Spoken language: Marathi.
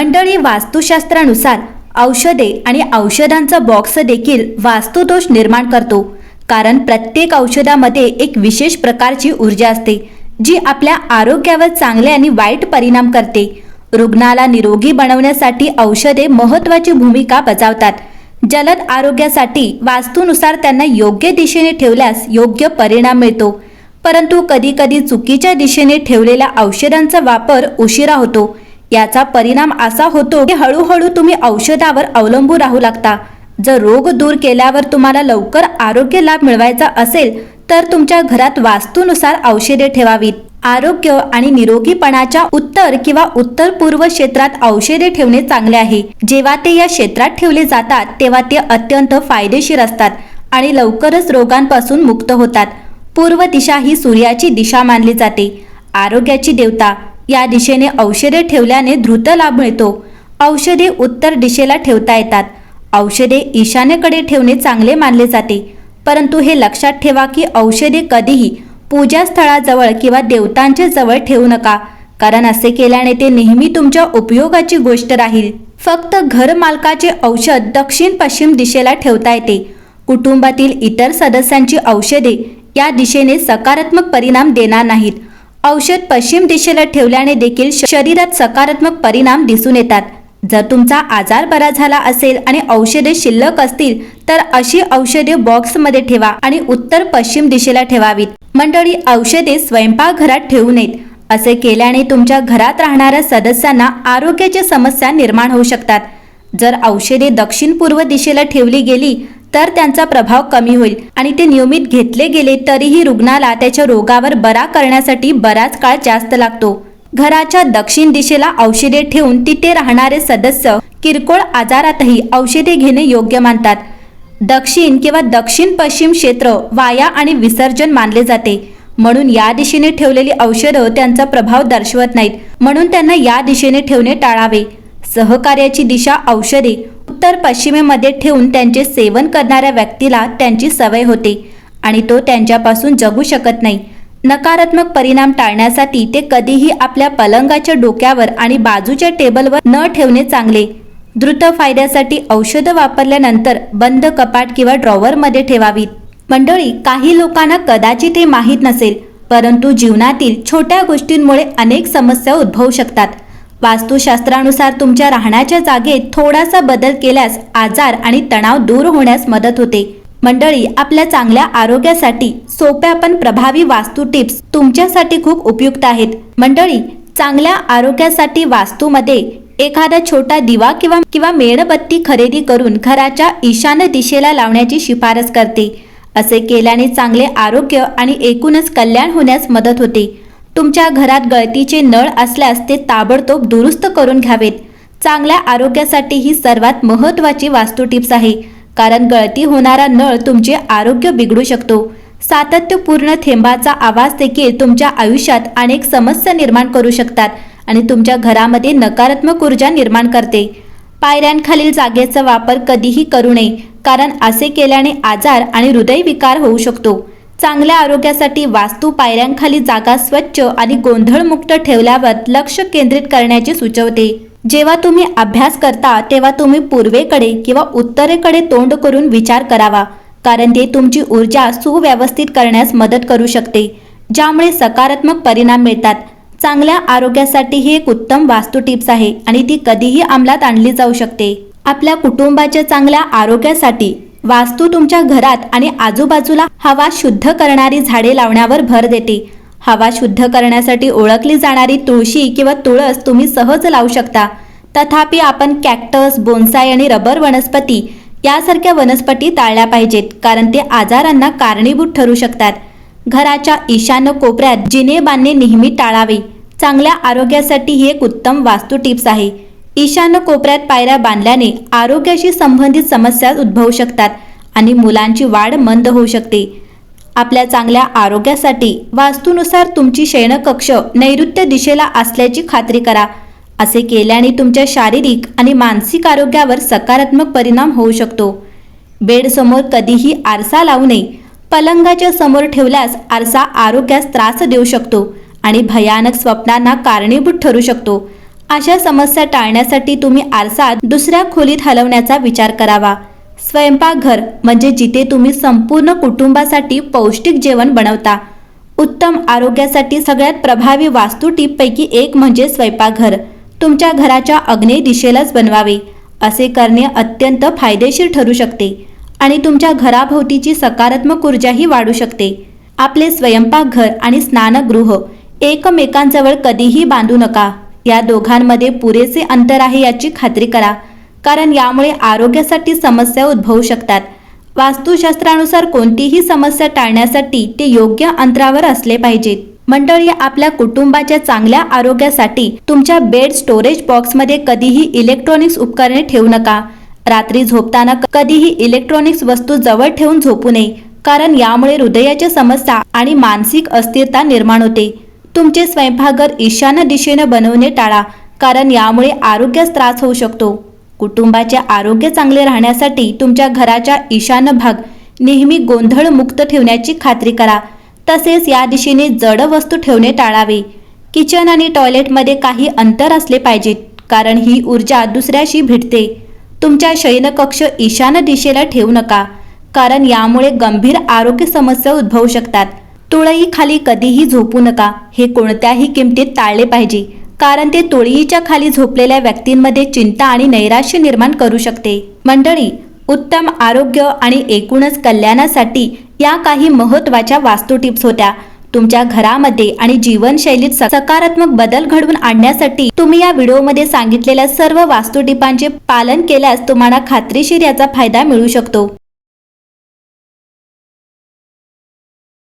मंडळी वास्तुशास्त्रानुसार औषधे आणि औषधांचा बॉक्स देखील वास्तुदोष निर्माण करतो. कारण प्रत्येक औषधामध्ये एक विशेष प्रकारची ऊर्जा असते जी आपल्या आरोग्यावर चांगले आणि वाईट परिणाम करते. रुग्णाला निरोगी बनवण्यासाठी औषधे महत्त्वाची भूमिका बजावतात. जलद आरोग्यासाठी वास्तूनुसार त्यांना योग्य दिशेने ठेवल्यास योग्य परिणाम मिळतो. परंतु कधीकधी चुकीच्या दिशेने ठेवलेल्या औषधांचा वापर उशिरा होतो. याचा परिणाम असा होतो की हळूहळू तुम्ही औषधावर अवलंबून राहू लागता. जर रोग दूर केल्यावर तुम्हाला लवकर आरोग्य लाभ मिळवायचा असेल तर तुमच्या घरात वास्तूनुसार औषधे ठेवावीत. आरोग्य आणि निरोगीपणाच्या उत्तर किंवा उत्तर पूर्व क्षेत्रात औषधे ठेवणे चांगले आहे. जेव्हा ते या क्षेत्रात ठेवले जातात तेव्हा ते अत्यंत फायदेशीर असतात आणि लवकरच रोगांपासून मुक्त होतात. पूर्व दिशा ही सूर्याची दिशा मानली जाते. आरोग्याची देवता या दिशेने औषधे ठेवल्याने द्रुत लाभ मिळतो. औषधे उत्तर दिशेला ठेवता येतात. औषधे ईशान्येकडे ठेवणे चांगले मानले जाते. परंतु हे लक्षात ठेवा की औषधे कधीही पूजास्थळाजवळ किंवा देवतांच्या जवळ ठेवू नका कारण असे केल्याने ते नेहमी तुमच्या उपयोगाची गोष्ट राहील. फक्त घर मालकाचे औषध दक्षिण पश्चिम दिशेला ठेवता येते. कुटुंबातील इतर सदस्यांची औषधे या दिशेने सकारात्मक परिणाम देणार नाहीत. औषध पश्चिम दिशेला ठेवल्याने देखील श- शरीरात सकारात्मक परिणाम दिसून येतात. जर तुमचा आजार बरा झाला असेल आणि औषधे शिल्लक असतील तर अशी औषधे बॉक्समध्ये ठेवा आणि उत्तर पश्चिम दिशेला ठेवावीत. मंडळी औषधे स्वयंपाकघरात ठेवू नयेत. असे केल्याने तुमच्या घरात राहणाऱ्या सदस्यांना आरोग्याच्या समस्या निर्माण होऊ शकतात. जर औषधे दक्षिण पूर्व दिशेला ठेवली गेली तर त्यांचा प्रभाव कमी होईल. आणि ते नियमित घेतले गेले तरीही रुग्णाला त्याच्या रोगावर बरा करण्यासाठी बराच काळ जास्त लागतो. घराच्या दक्षिण दिशेला औषधे ठेवून तिथे राहणारे सदस्य किरकोळ आजारातही औषधे घेणे योग्य मानतात. दक्षिण किंवा दक्षिण पश्चिम क्षेत्र वाया आणि विसर्जन मानले जाते. म्हणून या दिशेने ठेवलेली औषधं त्यांचा प्रभाव दर्शवत नाहीत. म्हणून त्यांना या दिशेने ठेवणे टाळावे. सहकार्याची दिशा औषधे उत्तर पश्चिमेमध्ये ठेवून त्यांचे सेवन करणाऱ्या व्यक्तीला त्यांची सवय होते आणि तो त्यांच्यापासून जगू शकत नाही. नकारात्मक परिणाम टाळण्यासाठी ते कधीही आपल्या पलंगाच्या डोक्यावर आणि बाजूच्या टेबलवर न ठेवणे चांगले. द्रुत फायद्यासाठी औषधं वापरल्यानंतर बंद कपाट किंवा ड्रॉवरमध्ये ठेवावीत. मंडळी काही लोकांना कदाचित हे माहीत नसेल परंतु जीवनातील छोट्या गोष्टींमुळे अनेक समस्या उद्भवू शकतात. वास्तुशास्त्रानुसार तुमच्या राहण्याच्या जागेत थोडासा बदल केल्यास आजार आणि तणाव दूर होण्यास मदत होते. मंडळी आपल्या चांगल्या आरोग्यासाठी सोप्या पण प्रभावी वास्तू टिप्स तुमच्यासाठी खूप उपयुक्त आहेत. मंडळी चांगल्या आरोग्यासाठी वास्तूमध्ये एखादा छोटा दिवा किंवा किंवा मेणबत्ती खरेदी करून घराच्या ईशान्य दिशेला लावण्याची शिफारस करते. असे केल्याने चांगले आरोग्य आणि एकूणच कल्याण होण्यास मदत होते. तुमच्या घरात गळतीचे नळ असल्यास ते ताबडतोब दुरुस्त करून घ्यावेत. चांगल्या आरोग्यासाठी ही सर्वात महत्त्वाची वास्तू टिप्स आहे. कारण गळती होणारा नळ तुमचे आरोग्य बिघडू शकतो. सातत्यपूर्ण थेंबाचा आवाज देखील तुमच्या आयुष्यात अनेक समस्या निर्माण करू शकतात आणि तुमच्या घरामध्ये नकारात्मक ऊर्जा निर्माण करते. पायऱ्यांखालील जागेचा वापर कधीही करू नये कारण असे केल्याने आजार आणि हृदयविकार होऊ शकतो. चांगल्या आरोग्यासाठी वास्तू पायऱ्यांखाली जागा स्वच्छ आणि गोंधळमुक्त ठेवल्यावर लक्ष केंद्रित करण्याचे सुचवते. जेव्हा तुम्ही अभ्यास करता तेव्हा तुम्ही पूर्वेकडे किंवा उत्तरेकडे तोंड करून विचार करावा कारण ते तुमची ऊर्जा सुव्यवस्थित करण्यास मदत करू शकते ज्यामुळे सकारात्मक परिणाम मिळतात. चांगल्या आरोग्यासाठी ही एक उत्तम वास्तू टिप्स आहे आणि ती कधीही अंमलात आणली जाऊ शकते. आपल्या कुटुंबाच्या चांगल्या आरोग्यासाठी वास्तू तुमच्या घरात आणि आजूबाजूला हवा शुद्ध करणारी झाडे लावण्यावर भर देते. हवा शुद्ध करण्यासाठी ओळखली जाणारी तुळशी किंवा तुळस तुम्ही सहज लावू शकता. तथापि आपण कॅक्टस बोन्साय आणि रबर वनस्पती यासारख्या वनस्पती टाळल्या पाहिजेत कारण ते आजारांना कारणीभूत ठरू शकतात. घराच्या ईशान्य कोपऱ्यात जिने बांधणे नेहमी टाळावे. चांगल्या आरोग्यासाठी ही एक उत्तम वास्तू टिप्स आहे. ईशान्य कोपऱ्यात पायऱ्या बांधल्याने आरोग्याशी संबंधित समस्या उद्भवू शकतात आणि मुलांची वाढ मंद होऊ शकते. आपल्या चांगल्या आरोग्यासाठी वास्तूनुसार तुमची शयनकक्ष नैऋत्य दिशेला असल्याची खात्री करा. असे केल्याने तुमच्या शारीरिक आणि मानसिक आरोग्यावर सकारात्मक परिणाम होऊ शकतो. बेडसमोर कधीही आरसा लावू नये. पलंगाच्या समोर ठेवल्यास आरसा आरोग्यास त्रास देऊ शकतो आणि भयानक स्वप्नांना कारणीभूत ठरू शकतो. अशा समस्या टाळण्यासाठी तुम्ही आरसा दुसऱ्या खोलीत हलवण्याचा विचार करावा. स्वयंपाकघर म्हणजे जिथे तुम्ही संपूर्ण कुटुंबासाठी पौष्टिक जेवण बनवता. उत्तम आरोग्यासाठी सगळ्यात प्रभावी वास्तू टीपपैकी एक म्हणजे स्वयंपाकघर. तुमच्या घराच्या अग्नेय दिशेलाच बनवावे असे करणे अत्यंत फायदेशीर ठरू शकते आणि तुमच्या घराभोवतीची सकारात्मक ऊर्जाही वाढू शकते. आपले स्वयंपाकघर आणि स्नानगृह एकमेकांजवळ कधीही बांधू नका. या दोघांमध्ये पुरेसे अंतर आहे याची खात्री करा कारण यामुळे आरोग्यासाठी समस्या उद्भवू शकतात. वास्तुशास्त्रानुसार कोणतीही समस्या टाळण्यासाठी ते योग्य अंतरावर असले पाहिजेत. मंडळी आपल्या कुटुंबाच्या चांगल्या आरोग्यासाठी तुमच्या बेड स्टोरेज बॉक्समध्ये कधीही इलेक्ट्रॉनिक्स उपकरणे ठेवू नका. रात्री झोपताना कधीही इलेक्ट्रॉनिक्स वस्तू जवळ ठेवून झोपू नये कारण यामुळे हृदयाच्या समस्या आणि मानसिक अस्थिरता निर्माण होते. तुमचे स्वयंपाकघर ईशान्य दिशेने बनवणे टाळा कारण यामुळे आरोग्यास त्रास होऊ शकतो. कुटुंबाचे आरोग्य चांगले राहण्यासाठी तुमच्या घराच्या ईशान्य भाग नेहमी गोंधळ मुक्त ठेवण्याची खात्री करा. तसेच या दिशेने जड वस्तू ठेवणे टाळावे. किचन आणि टॉयलेटमध्ये काही अंतर असले पाहिजेत कारण ही ऊर्जा दुसऱ्याशी भिडते. तुमच्या शयनकक्ष ईशान्य दिशेला ठेवू नका कारण यामुळे गंभीर आरोग्य समस्या उद्भवू शकतात. तुळई खाली कधीही झोपू नका. हे कोणत्याही किमतीत टाळले पाहिजे. कारण ते तुळईच्या खाली झोपलेल्या व्यक्तींमध्ये चिंता आणि नैराश्य निर्माण करू शकते. मंडळी उत्तम आरोग्य आणि एकूणच कल्याणासाठी या काही महत्त्वाच्या वास्तू टिप्स होत्या. तुमच्या घरामध्ये आणि जीवनशैलीत सकारात्मक बदल घडवून आणण्यासाठी तुम्ही या व्हिडिओमध्ये सांगितलेल्या सर्व वास्तू टिपांचे पालन केल्यास तुम्हाला खात्रीशीर याचा फायदा मिळू शकतो.